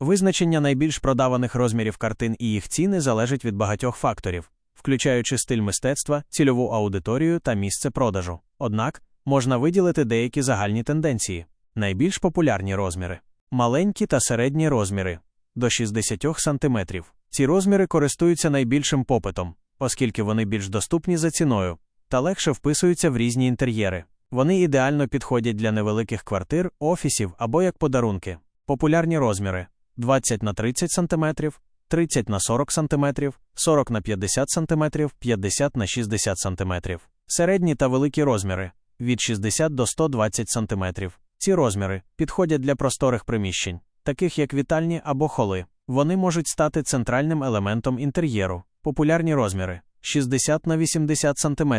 Визначення найбільш продаваних розмірів картин і їх ціни залежить від багатьох факторів, включаючи стиль мистецтва, цільову аудиторію та місце продажу. Однак можна виділити деякі загальні тенденції. Найбільш популярні розміри маленькі та середні розміри до 60 см. Ці розміри користуються найбільшим попитом, оскільки вони більш доступні за ціною та легше вписуються в різні інтер'єри. Вони ідеально підходять для невеликих квартир, офісів або як подарунки. Популярні розміри 20 на 30 см, 30 на 40 см, 40 на 50 см, 50 на 60 см. Середні та великі розміри від 60 до 120 см. Ці розміри підходять для просторих приміщень, таких як вітальні або холи. Вони можуть стати центральним елементом інтер'єру. Популярні розміри 60 на 80 см,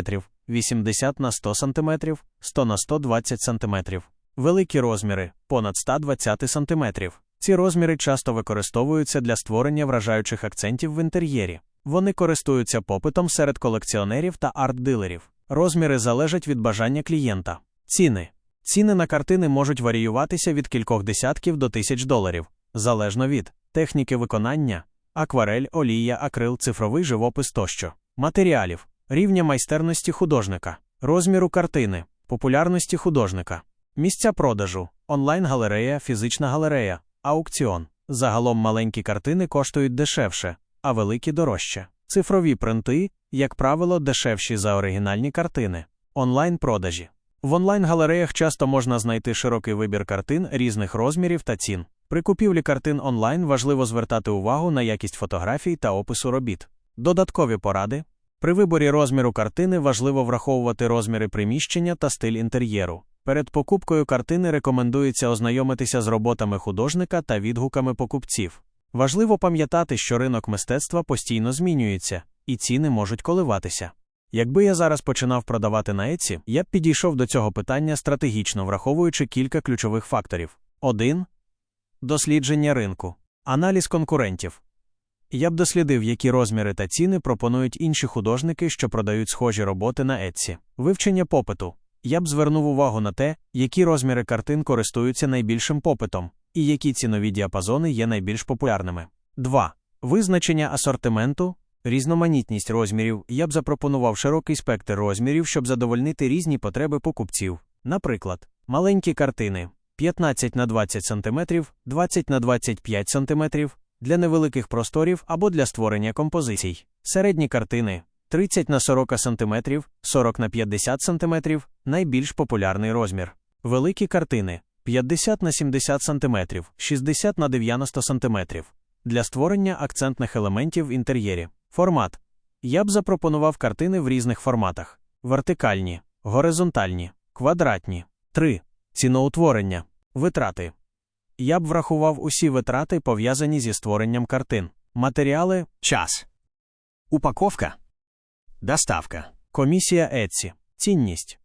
80 на 100 см, 100 на 120 см. Великі розміри понад 120 см. Ці розміри часто використовуються для створення вражаючих акцентів в інтер'єрі. Вони користуються попитом серед колекціонерів та арт-дилерів. Розміри залежать від бажання клієнта. Ціни. Ціни на картини можуть варіюватися від кількох десятків до тисяч доларів, залежно від техніки виконання, акварель, олія, акрил, цифровий живопис тощо, матеріалів, рівня майстерності художника, розміру картини, популярності художника, місця продажу, онлайн-галерея, фізична галерея, аукціон. Загалом маленькі картини коштують дешевше, а великі дорожче. Цифрові принти, як правило, дешевші за оригінальні картини, онлайн-продажі. В онлайн-галереях часто можна знайти широкий вибір картин різних розмірів та цін. При купівлі картин онлайн важливо звертати увагу на якість фотографій та опису робіт. Додаткові поради. При виборі розміру картини важливо враховувати розміри приміщення та стиль інтер'єру. Перед покупкою картини рекомендується ознайомитися з роботами художника та відгуками покупців. Важливо пам'ятати, що ринок мистецтва постійно змінюється, і ціни можуть коливатися. Якби я зараз починав продавати на Etsy, я б підійшов до цього питання стратегічно, враховуючи кілька ключових факторів. 1. Дослідження ринку. Аналіз конкурентів. Я б дослідив, які розміри та ціни пропонують інші художники, що продають схожі роботи на Etsy. Вивчення попиту. Я б звернув увагу на те, які розміри картин користуються найбільшим попитом, і які цінові діапазони є найбільш популярними. 2. Визначення асортименту. Різноманітність розмірів я б запропонував широкий спектр розмірів, щоб задовольнити різні потреби покупців. Наприклад, маленькі картини 15 на 20 см, 20 на 25 см для невеликих просторів або для створення композицій. Середні картини 30 на 40 см, 40 на 50 см найбільш популярний розмір. Великі картини 50 на 70 см, 60 на 90 см для створення акцентних елементів в інтер'єрі. Формат. Я б запропонував картини в різних форматах: вертикальні, горизонтальні, квадратні. 3. Ціноутворення. Витрати. Я б врахував усі витрати, пов'язані зі створенням картин. Матеріали, Час. Упаковка. Доставка. комісія Etsy, цінність.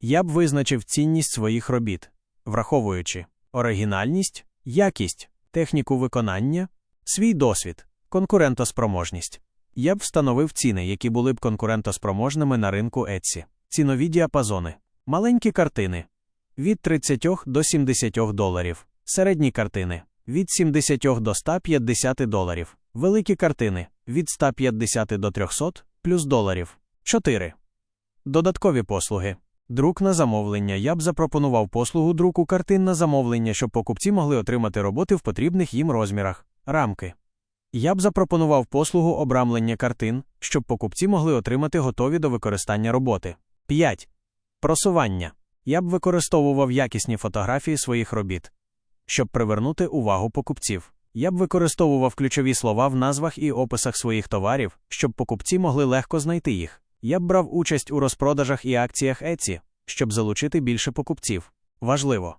Я б визначив цінність своїх робіт, враховуючи оригінальність, якість, техніку виконання, свій досвід, конкурентоспроможність. Я б встановив ціни, які були б конкурентоспроможними на ринку Etsy. Цінові діапазони. Маленькі картини від 30 до 70 доларів, середні картини від 70 до 150 доларів, великі картини від 150 до 300 плюс доларів. 4. Додаткові послуги. Друк на замовлення. Я б запропонував послугу друку картин на замовлення, щоб покупці могли отримати роботи в потрібних їм розмірах. Рамки. Я б запропонував послугу обрамлення картин, щоб покупці могли отримати готові до використання роботи. 5. Просування. Я б використовував якісні фотографії своїх робіт, щоб привернути увагу покупців. Я б використовував ключові слова в назвах і описах своїх товарів, щоб покупці могли легко знайти їх. Я б брав участь у розпродажах і акціях Etsy, щоб залучити більше покупців. Важливо.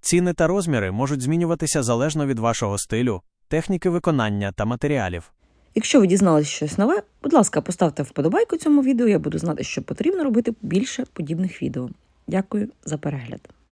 Ціни та розміри можуть змінюватися залежно від вашого стилю, техніки виконання та матеріалів. Якщо ви дізналися щось нове, будь ласка, поставте вподобайку цьому відео, я буду знати, що потрібно робити більше подібних відео. Дякую за перегляд.